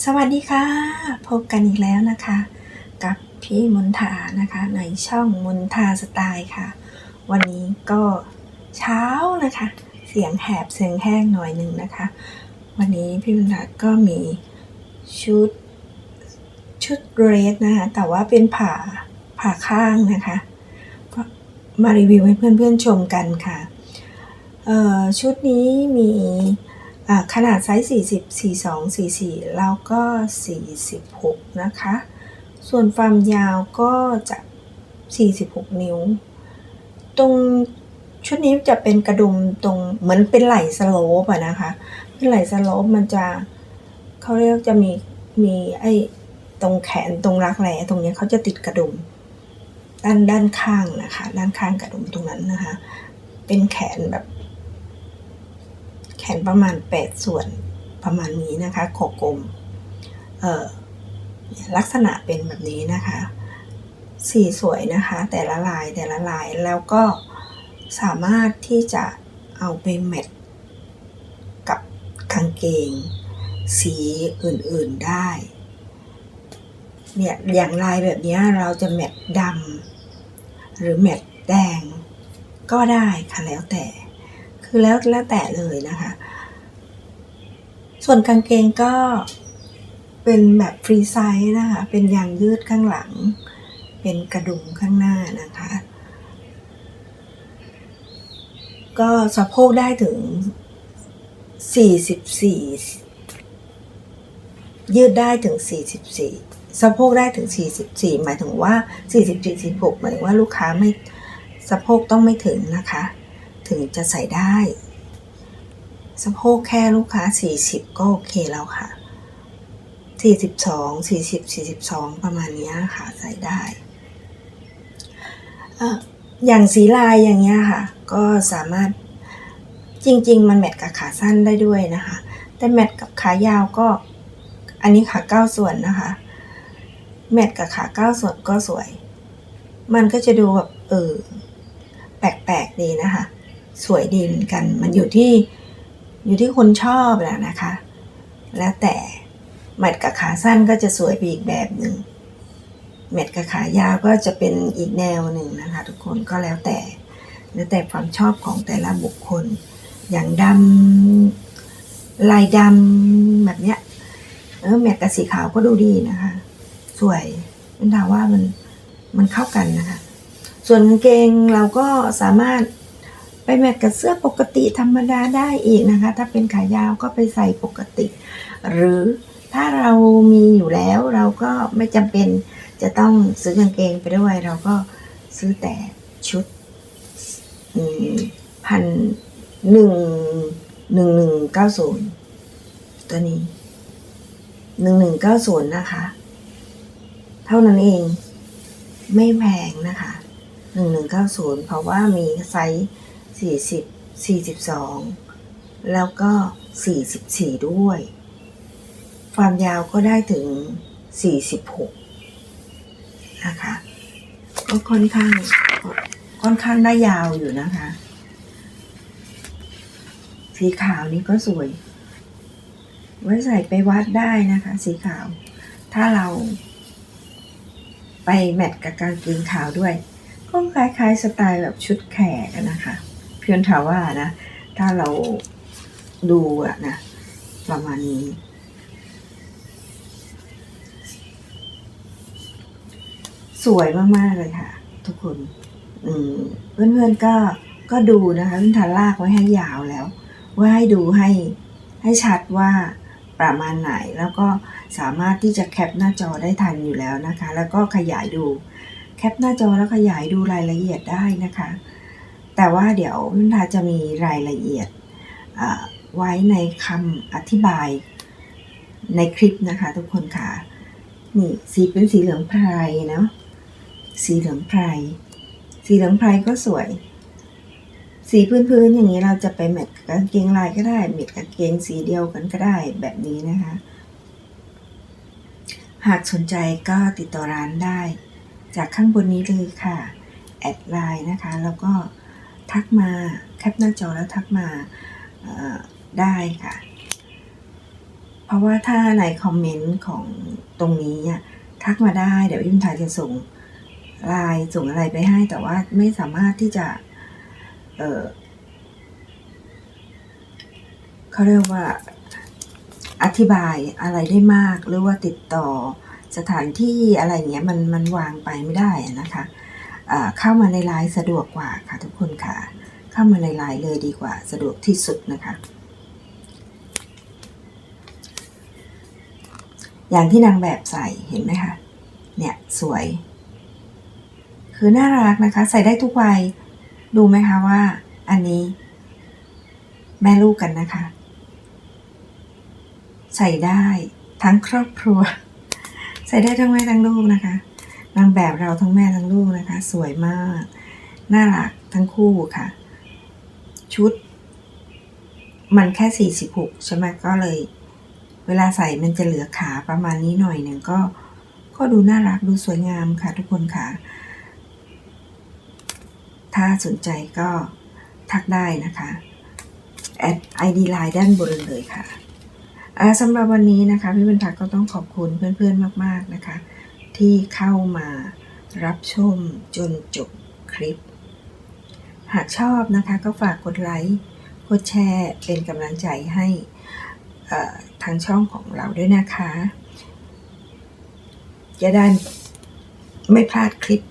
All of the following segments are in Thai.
สวัสดีค่ะ พบกันอีกแล้วนะคะ กับพี่มนทานะคะ ในช่องมนทาสไตล์ค่ะ วันนี้ก็เช้านะคะ เสียงแหบเสียงแห้งหน่อยหนึ่งนะคะ วันนี้พี่มนทาก็มีชุดชุดเรสนะคะแต่ว่าเป็นผ่าผ่าข้างนะคะก็มารีวิวให้เพื่อนๆชมกันค่ะชุดนี้มี ขนาดไซส์40 42 44 แล้วก็ 46 นะคะ ส่วนความยาวก็จะ 46 นิ้ว ตรงชุดนี้จะเป็นกระดุมตรงเหมือนเป็นไหล่สโลปอะนะคะ เป็นไหล่สโลปมันจะเขาเรียกจะมีมีไอ้ตรงแขนตรงรักแร้ตรงนี้เขาจะติดกระดุม ด้านด้านข้างนะคะ ด้านข้างกระดุมตรงนั้นนะคะ เป็นแขนแบบ แขนประมาณ 8 ส่วนประมาณนี้นะคะโขกกลมลักษณะเป็นแบบนี้นะคะสีสวยนะคะ แต่ละลายแต่ละลายแล้วก็สามารถที่จะเอาไปแมทกับกางเกง สีอื่นๆได้เนี่ยอย่างลายแบบนี้เราจะแมทดำหรือแมทแดงก็ได้ค่ะแล้วแต่ คือแล้วแล้วแต่เลยนะคะ ส่วนกางเกงก็เป็นแบบฟรีไซส์นะคะ เป็นยางยืดข้างหลัง เป็นกระดุมข้างหน้านะคะ ก็สะโพกได้ถึง 44 ยืดได้ถึง 44 สะโพกได้ถึง 44 หมายถึงว่า 44 46หมายถึงว่าลูกค้าไม่สะโพกต้องไม่ถึงนะคะ ถึงจะใส่ได้ สะโพกแค่ลูกค้า 40 ก็โอเคแล้วค่ะ 42 40 42 ประมาณนี้ค่ะใส่ได้เอออย่างสีลายอย่างเงี้ยค่ะ ก็สามารถจริง ๆ มันแมทกับขาสั้นได้ด้วยนะคะ แต่แมทกับขายาวก็อันนี้ขาเก้าส่วนนะคะ แมทกับขาเก้าส่วนก็สวย มันก็จะดูแบบเออแปลกๆดีนะคะ สวยดีเหมือนกัน มันอยู่ที่อยู่ที่คนชอบแหละนะคะ แล้วแต่แมทกับขาสั้นก็จะสวยไปอีกแบบหนึ่งแมทกับขายาวก็จะเป็นอีกแนวหนึ่งนะคะ ทุกคนก็แล้วแต่แล้วแต่ความชอบของแต่ละบุคคล อย่างดำลายดำแบบเนี้ยเออแมทกับสีขาวก็ดูดีนะคะ สวยเป็นถามว่ามันมันเข้ากันนะคะ ส่วนกางเกงเราก็สามารถ ไปแมทกับเสื้อปกติธรรมดาได้อีกนะคะ ถ้าเป็นขายาวก็ไปใส่ปกติ หรือถ้าเรามีอยู่แล้วเราก็ไม่จำเป็นจะต้องซื้อกางเกงไปด้วยเราก็ซื้อแต่ชุดพันหนึ่งหนึ่งหนึ่งเก้าศูนย์ตัวนี้หนึ่งหนึ่งเก้าศูนย์นะคะ เท่านั้นเองไม่แพงนะคะหนึ่งหนึ่งเก้าศูนย์เพราะว่ามีไซส์ สี่สิบสี่สิบสองแล้วก็สี่สิบสี่ด้วย ความยาวก็ได้ถึงสี่สิบหกนะคะ ก็ค่อนข้างค่อนข้างได้ยาวอยู่นะคะ สีขาวนี้ก็สวย ไว้ใส่ไปวัดได้นะคะ สีขาว ถ้าเราไปแมทกับกางเกงขาวด้วยก็คล้ายๆสไตล์แบบชุดแขกนะคะ เพียงถาว่านะ ถ้าเราดูอะนะ ประมาณนี้สวยมาก ๆ เลยค่ะ ทุกคน อืมเพื่อนๆก็ก็ดูนะคะเพื่อนทาลากไว้ให้ยาวแล้ว ว่าให้ดูให้ให้ชัดว่าประมาณไหนแล้วก็สามารถที่จะแคปหน้าจอได้ทันอยู่แล้วนะคะ แล้วก็ขยายดูแคปหน้าจอแล้วขยายดูรายละเอียดได้นะคะ แต่ว่าเดี๋ยวนุ่นทาจะมีรายละเอียดไว้ในคำอธิบายในคลิปนะคะทุกคนค่ะ นี่สีเป็นสีเหลืองไพรเนาะสีเหลืองไพร สีเหลืองไพรก็สวย สีพื้นๆอย่างนี้เราจะไปแมทกับกางเกงลายก็ได้แมทกับกางเกงสีเดียวกันก็ได้แบบนี้นะคะ หากสนใจก็ติดต่อร้านได้ จากข้างบนนี้เลยค่ะ แอดไลน์นะคะ แล้วก็ ทักมาแคปหน้าจอแล้วทักมาได้ค่ะ เพราะว่าถ้าในคอมเมนต์ของตรงนี้อะทักมาได้เดี๋ยวอิมทายจะส่งไลน์ส่งอะไรไปให้ แต่ว่าไม่สามารถที่จะ เออเขาเรียกว่าอธิบายอะไรได้มากหรือว่าติดต่อสถานที่อะไรเงี้ยมันมันวางไปไม่ได้นะคะ เข้ามาในไลน์สะดวกกว่าค่ะทุกคนค่ะ เข้ามาในไลน์เลยดีกว่าสะดวกที่สุดนะคะ อย่างที่นางแบบใส่เห็นไหมคะเนี่ยสวย คือน่ารักนะคะ ใส่ได้ทุกวัยดูไหมคะว่า อันนี้ แม่ลูกกันนะคะ ใส่ได้ทั้งครอบครัว ใส่ได้ทั้งแม่ทั้งลูกนะคะ นางแบบเราทั้งแม่ทั้งลูกนะคะ สวยมาก น่ารักทั้งคู่ค่ะ ชุด มันแค่ 46 ใช่ไหมก็เลย เวลาใส่มันจะเหลือขาประมาณนี้หน่อยหนึ่งก็ ก็ดูน่ารักดูสวยงามค่ะทุกคนค่ะ ถ้าสนใจก็ทักได้นะคะแอด ID ไลน์ด้านบนเลยค่ะสำหรับวันนี้นะคะ พี่บรรทัดก็ต้องขอบคุณเพื่อนๆมาก ๆ นะคะ ที่เข้ามารับชมจนจบคลิป หากชอบนะคะก็ฝากกดไลค์ กดแชร์เป็นกำลังใจให้ทางช่องของเราด้วยนะคะ จะได้ไม่พลาดคลิป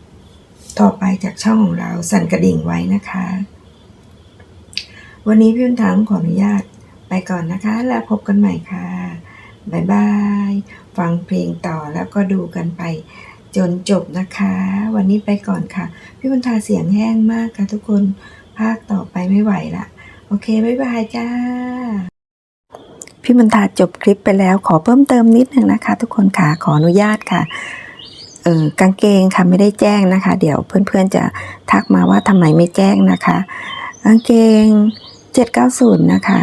ต่อไปจากช่องของเราสั่นกระดิ่งไว้นะคะ วันนี้พี่ยุนถังขออนุญาตไปก่อนนะคะ แล้วพบกันใหม่ค่ะ บายบาย ฟังเพลงต่อแล้วก็ดูกันไป จนจบนะคะ วันนี้ไปก่อนค่ะ พี่บุญทาเสียงแห้งมากค่ะทุกคน ภาคต่อไปไม่ไหวละโอเคบายบายจ้า พี่บุญทาจบคลิปไปแล้ว ขอเพิ่มเติมนิดนึงนะคะ ทุกคนค่ะ ขออนุญาตค่ะเออกางเกงค่ะไม่ได้แจ้งนะคะ เดี๋ยวเพื่อนๆจะทักมาว่าทำไมไม่แจ้งนะคะกางเกง 790 นะคะ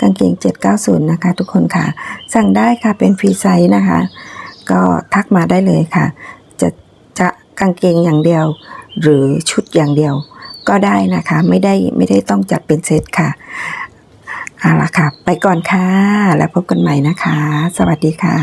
กางเกง 790 นะคะ ทุกคนค่ะ สั่งได้ค่ะเป็นฟรีไซส์นะคะ ก็ทักมาได้เลยค่ะ จะจะกางเกงอย่างเดียว หรือชุดอย่างเดียว ก็ได้นะคะ ไม่ได้ไม่ได้ต้องจัดเป็นเซตค่ะเอาละค่ะ ไปก่อนค่ะ แล้วพบกันใหม่นะคะ สวัสดีค่ะ